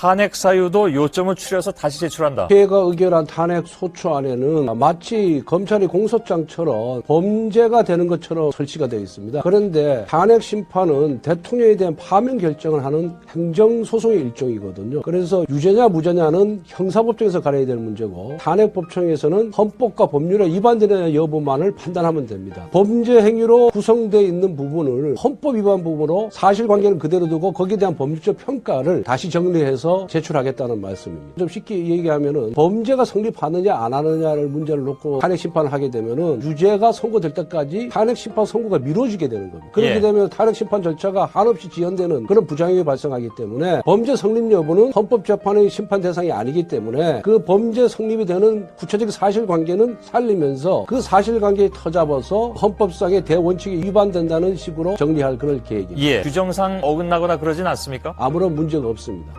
탄핵 사유도 요점을 추려서 다시 제출한다. 피해가 의결한 탄핵 소추안에는 마치 검찰이 공소장처럼 범죄가 되는 것처럼 설치가 되어 있습니다. 그런데 탄핵 심판은 대통령에 대한 파면 결정을 하는 행정소송의 일종이거든요. 그래서 유죄냐 무죄냐는 형사법정에서 가려야 될 문제고 탄핵법정에서는 헌법과 법률에 위반되느냐 여부만을 판단하면 됩니다. 범죄 행위로 구성되어 있는 부분을 헌법 위반 부분으로 사실관계는 그대로 두고 거기에 대한 법률적 평가를 다시 정리해서 제출하겠다는 말씀입니다. 좀 쉽게 얘기하면은 범죄가 성립하느냐 안 하느냐를 문제를 놓고 탄핵 심판을 하게 되면은 유죄가 선고될 때까지 탄핵 심판 선고가 미뤄지게 되는 겁니다. 그렇게 예. 되면 탄핵 심판 절차가 한없이 지연되는 그런 부작용이 발생하기 때문에 범죄 성립 여부는 헌법재판의 심판 대상이 아니기 때문에 그 범죄 성립이 되는 구체적 사실관계는 살리면서 그 사실관계에 터잡아서 헌법상의 대원칙이 위반된다는 식으로 정리할 그럴 계획입니다. 예. 규정상 어긋나거나 그러진 않습니까? 아무런 문제가 없습니다.